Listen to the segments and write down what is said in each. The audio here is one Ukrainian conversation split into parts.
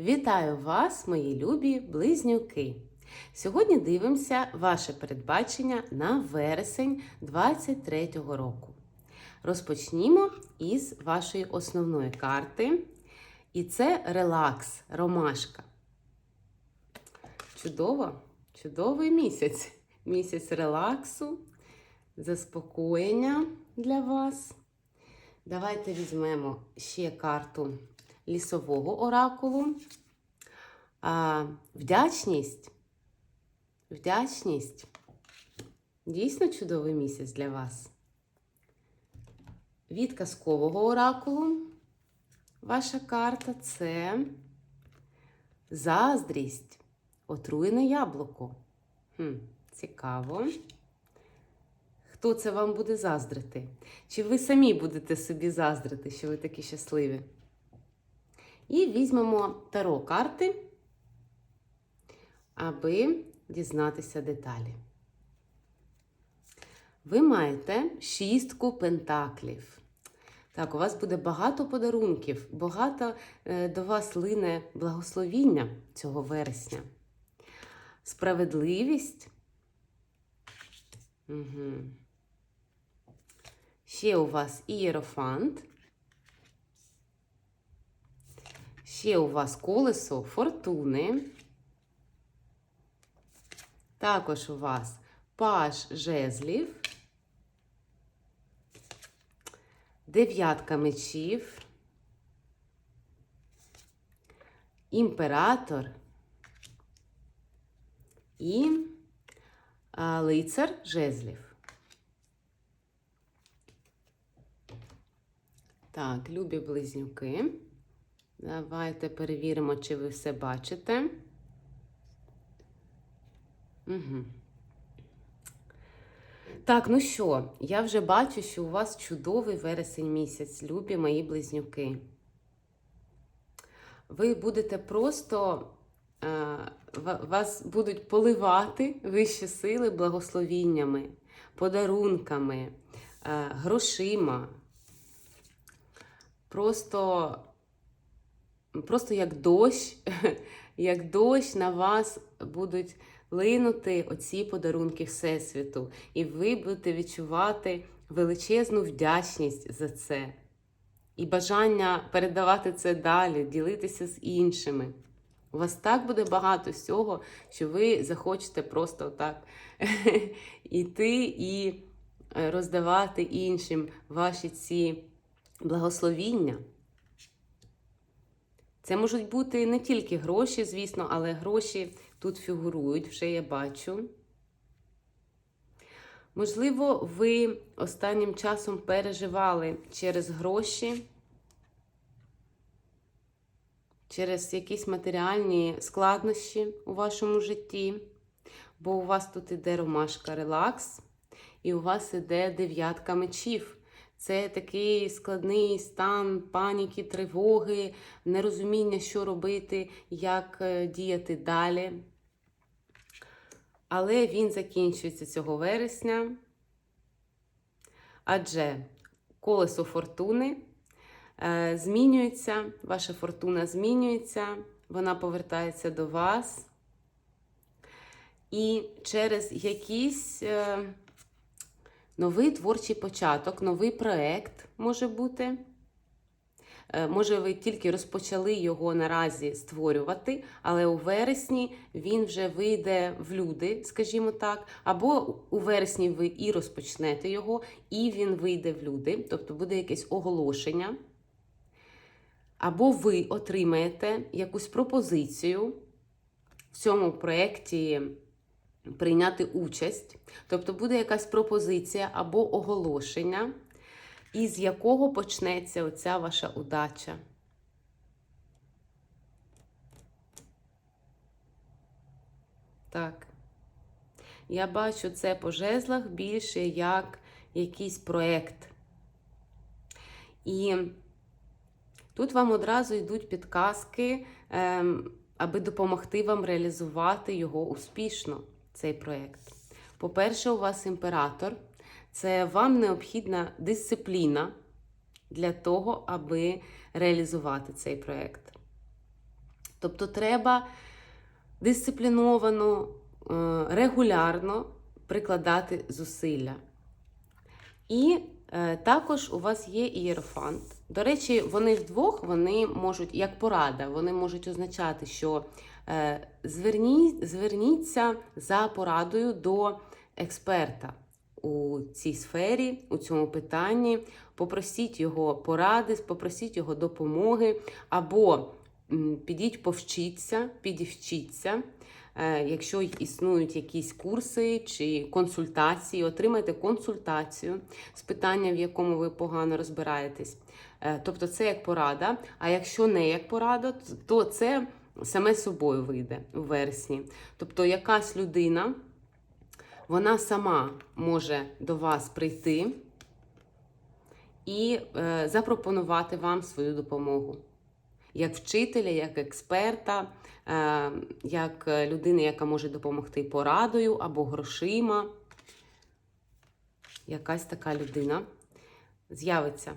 Вітаю вас, мої любі близнюки! Сьогодні дивимося ваше передбачення на вересень 2023 року. Розпочнімо із вашої основної карти. І це релакс, ромашка. Чудово, чудовий місяць. Місяць релаксу, заспокоєння для вас. Давайте візьмемо ще карту лісового оракулу. А, Вдячність. Вдячність. Дійсно чудовий місяць для вас. Від казкового оракулу. Ваша карта це заздрість. Отруєне яблуко. Хм, Цікаво. Хто це вам буде заздрити? Чи ви самі будете собі заздрити, що ви такі щасливі? І візьмемо таро карти, аби дізнатися деталі. Ви маєте шістку пентаклів. Так, у вас буде багато подарунків, багато е, до вас лине благословіння цього вересня. Справедливість. Угу. Ще у вас ієрофант. Ще у вас колесо фортуни. Також у вас паш жезлів, дев'ятка мечів, імператор і лицар жезлів. Так, любі близнюки. Давайте перевіримо, чи ви все бачите. Угу. Так, ну що, я вже бачу, що у вас чудовий вересень місяць, любі мої близнюки. Ви будете просто, е, вас будуть поливати вищі сили благословіннями, подарунками, е, грошима. Просто просто як дощ, як дощ на вас будуть линути оці подарунки Всесвіту. І ви будете відчувати величезну вдячність за це. І бажання передавати це далі, ділитися з іншими. У вас так буде багато всього, що ви захочете просто так іти і роздавати іншим ваші ці благословіння. Це можуть бути не тільки гроші, звісно, але гроші тут фігурують, вже я бачу. Можливо, ви останнім часом переживали через гроші, через якісь матеріальні складнощі у вашому житті, бо у вас тут іде ромашка релакс, і у вас іде дев'ятка мечів. Це такий складний стан паніки, тривоги, нерозуміння, що робити, як діяти далі. Але він закінчується цього вересня. Адже колесо фортуни е, змінюється, ваша фортуна змінюється, вона повертається до вас. І через якісь. Е, Новий творчий початок, новий проект може бути. Може, ви тільки розпочали його наразі створювати, але у вересні він вже вийде в люди, скажімо так, або у вересні ви і розпочнете його, і він вийде в люди, тобто буде якесь оголошення. Або ви отримаєте якусь пропозицію в цьому проєкті прийняти участь, тобто буде якась пропозиція або оголошення, із якого почнеться оця ваша удача. Так. Я бачу це по жезлах більше як якийсь проєкт. І тут вам одразу йдуть підказки, ем, аби допомогти вам реалізувати його успішно цей проєкт. По-перше, у вас імператор. Це вам необхідна дисципліна для того, аби реалізувати цей проєкт. Тобто треба дисципліновано, е, регулярно прикладати зусилля. І також у вас є ієрофант. До речі, вони вдвох вони можуть, як порада, вони можуть означати, що е, зверні, зверніться за порадою до експерта у цій сфері, у цьому питанні. Попросіть його поради, попросіть його допомоги, або підіть повчіться, підівчіться. Е, Якщо існують якісь курси чи консультації, отримайте консультацію з питання, в якому ви погано розбираєтесь. Е, Тобто це як порада. А якщо не як порада, то це саме собою вийде у вересні. Тобто якась людина, вона сама може до вас прийти і е, запропонувати вам свою допомогу. Як вчителя, як експерта, е, як людина, яка може допомогти порадою або грошима. Якась така людина з'явиться.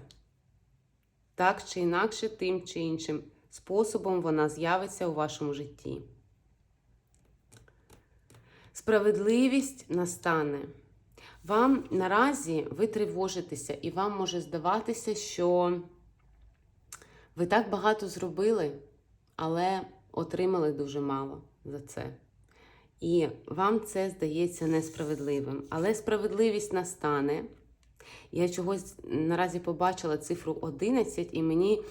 Так чи інакше, тим чи іншим способом вона з'явиться у вашому житті. Справедливість настане. Вам наразі ви тривожитеся, і вам може здаватися, що ви так багато зробили, але отримали дуже мало за це. І вам це здається несправедливим. Але справедливість настане. Я чогось наразі побачила цифру 11, і мені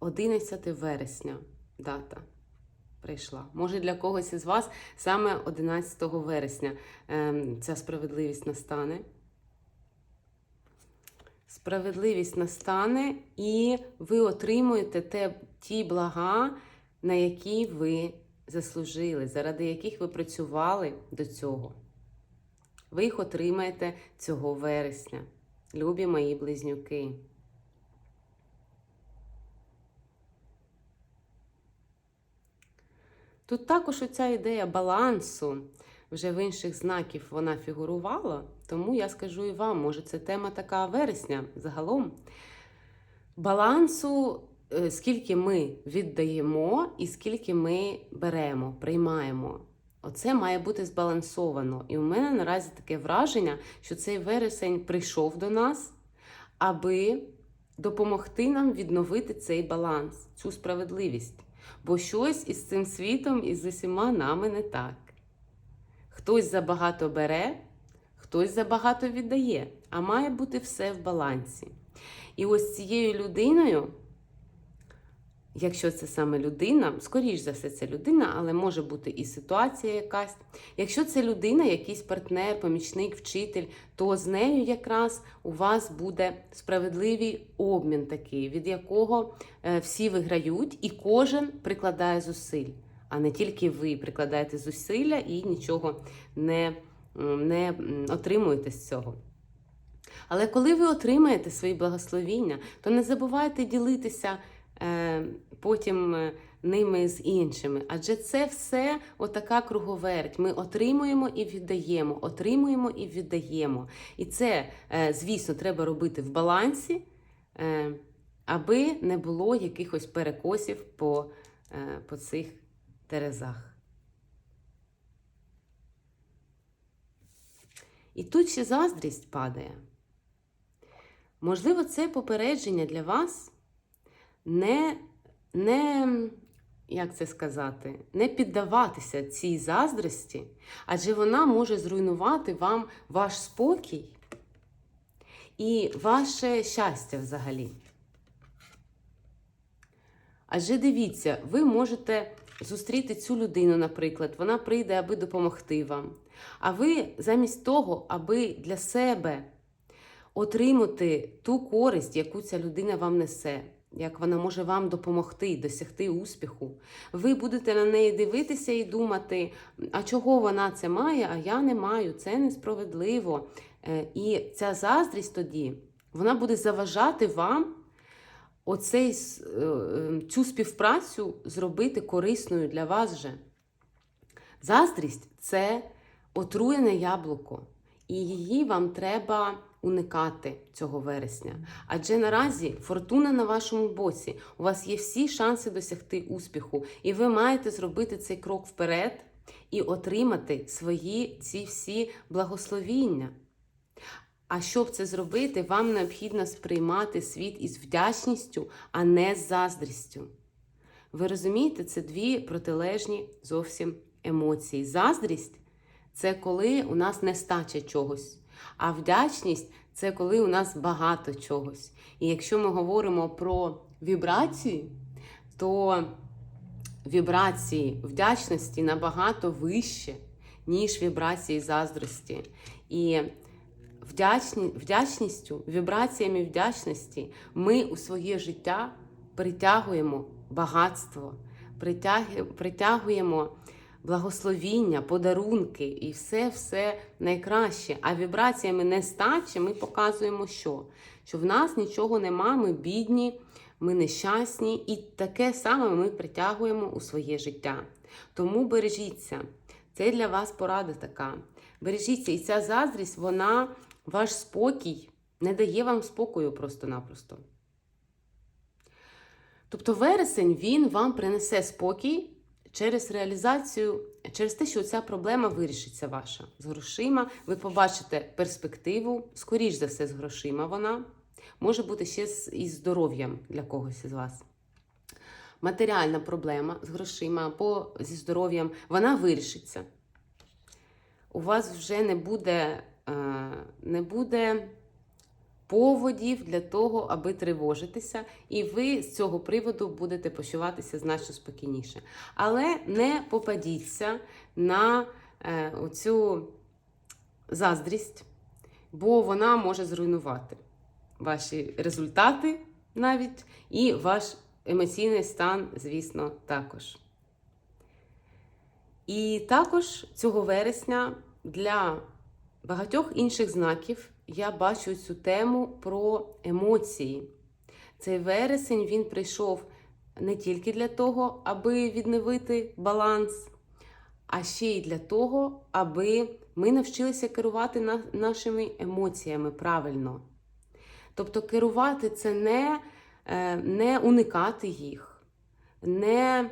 11 вересня дата прийшла. Може, для когось із вас саме 11 вересня ем, ця справедливість настане. Справедливість настане, і ви отримуєте те, ті блага, на які ви заслужили, заради яких ви працювали до цього. Ви їх отримаєте цього вересня, любі мої близнюки. Тут також оця ідея балансу вже в інших знаків вона фігурувала, тому я скажу і вам, може, це тема така вересня загалом. Балансу, е, скільки ми віддаємо і скільки ми беремо, приймаємо. Оце має бути збалансовано. І у мене наразі таке враження, що цей вересень прийшов до нас, аби допомогти нам відновити цей баланс, цю справедливість. Бо щось із цим світом і з усіма нами не так. Хтось забагато бере, хтось забагато віддає, а має бути все в балансі. І ось цією людиною, якщо це саме людина, скоріш за все, це людина, але може бути і ситуація якась. Якщо це людина, якийсь партнер, помічник, вчитель, то з нею якраз у вас буде справедливий обмін такий, від якого е, всі виграють, і кожен прикладає зусиль, а не тільки ви прикладаєте зусилля і нічого не, не отримуєте з цього. Але коли ви отримаєте свої благословіння, то не забувайте ділитися е, потім е, ними з іншими. Адже це все отака круговерть. Ми отримуємо і віддаємо, отримуємо і віддаємо. І це, е, звісно, треба робити в балансі, е, аби не було якихось перекосів по, е, по цих терезах. І тут ще заздрість падає. Можливо, це попередження для вас не, не, як це сказати, не піддаватися цій заздрості, адже вона може зруйнувати вам ваш спокій і ваше щастя взагалі. Адже дивіться, ви можете зустріти цю людину, наприклад, вона прийде, аби допомогти вам. А ви замість того, аби для себе отримати ту користь, яку ця людина вам несе, як вона може вам допомогти досягти успіху. Ви будете на неї дивитися і думати, а чого вона це має, а я не маю, це несправедливо. Е, І ця заздрість тоді вона буде заважати вам оцей, е, е, цю співпрацю зробити корисною для вас же. Заздрість це отруєне яблуко. І її вам треба уникати цього вересня. Адже наразі фортуна на вашому боці. У вас є всі шанси досягти успіху, і ви маєте зробити цей крок вперед і отримати свої ці всі благословіння. А щоб це зробити, вам необхідно сприймати світ із вдячністю, а не з заздрістю. Ви розумієте, це дві протилежні зовсім емоції. Заздрість це коли у нас нестача чогось, а вдячність це коли у нас багато чогось. І якщо ми говоримо про вібрації, то вібрації вдячності набагато вище, ніж вібрації заздрості. І вдячні, вдячністю, вібраціями вдячності ми у своє життя притягуємо багатство, притягу- притягуємо благословіння, подарунки і все-все найкраще. А вібраціями нестачі ми показуємо, що? Що в нас нічого нема, ми бідні, ми нещасні, і таке саме ми притягуємо у своє життя. Тому бережіться. Це для вас порада така. Бережіться, і ця заздрість, вона ваш спокій не дає вам спокою просто-напросто. Тобто вересень він вам принесе спокій через реалізацію, через те, що ця проблема вирішиться ваша з грошима. Ви побачите перспективу, скоріш за все, з грошима вона. Може бути ще із здоров'ям для когось із вас. Матеріальна проблема з грошима або зі здоров'ям, вона вирішиться. У вас вже не буде, не буде поводів для того, аби тривожитися, і ви з цього приводу будете почуватися значно спокійніше. Але не попадіться на е, оцю заздрість, бо вона може зруйнувати ваші результати навіть і ваш емоційний стан, звісно, також. І також цього вересня для багатьох інших знаків я бачу цю тему про емоції. Цей вересень він прийшов не тільки для того, аби відновити баланс, а ще й для того, аби ми навчилися керувати нашими емоціями правильно. Тобто керувати це не, е, не уникати їх, не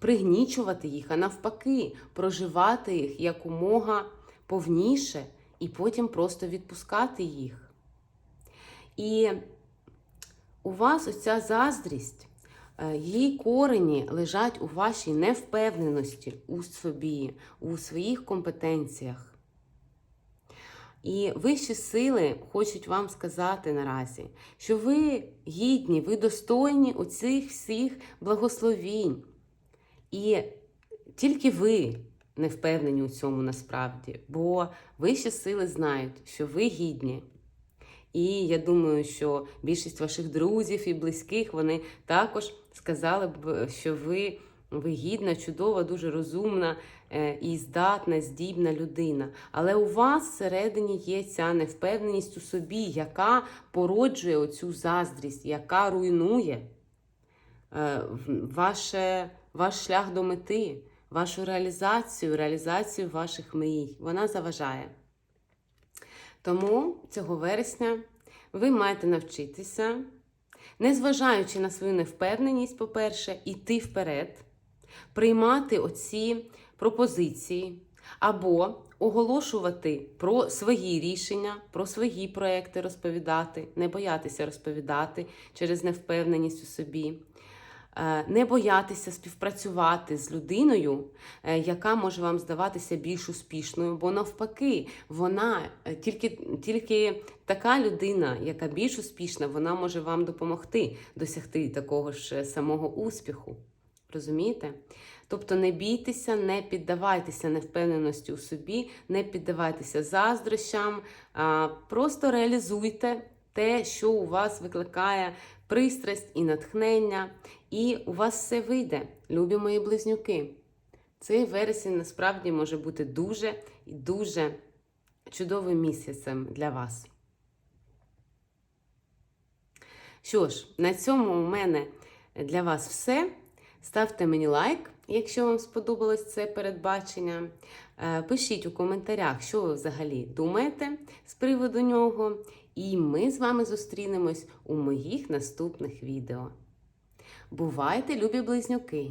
пригнічувати їх, а навпаки, проживати їх якомога повніше і потім просто відпускати їх. І у вас оця заздрість, е, її корені лежать у вашій невпевненості у собі, у своїх компетенціях. І вищі сили хочуть вам сказати наразі, що ви гідні, ви достойні оцих всіх благословінь. І тільки ви не впевнені у цьому насправді, бо вищі сили знають, що ви гідні. І я думаю, що більшість ваших друзів і близьких вони також сказали б, що ви, ви гідна, чудова, дуже розумна е, і здатна, здібна людина. Але у вас всередині є ця невпевненість у собі, яка породжує оцю заздрість, яка руйнує е, ваше, ваш шлях до мети, вашу реалізацію, реалізацію ваших мрій. Вона заважає. Тому цього вересня ви маєте навчитися, незважаючи на свою невпевненість, по-перше, іти вперед, приймати оці пропозиції або оголошувати про свої рішення, про свої проекти розповідати, не боятися розповідати через невпевненість у собі. Е, Не боятися співпрацювати з людиною, е, яка може вам здаватися більш успішною, бо навпаки, вона е, тільки, тільки така людина, яка більш успішна, вона може вам допомогти досягти такого ж самого успіху. Розумієте? Тобто не бійтеся, не піддавайтеся невпевненості у собі, не піддавайтеся заздрощам, просто реалізуйте те, що у вас викликає пристрасть і натхнення, і у вас все вийде, любі мої близнюки. Цей вересень насправді може бути дуже і дуже чудовим місяцем для вас. Що ж, на цьому у мене для вас все. Ставте мені лайк, якщо вам сподобалось це передбачення. Е, Пишіть у коментарях, що ви взагалі думаєте з приводу нього. І ми з вами зустрінемось у моїх наступних відео. Бувайте, любі близнюки!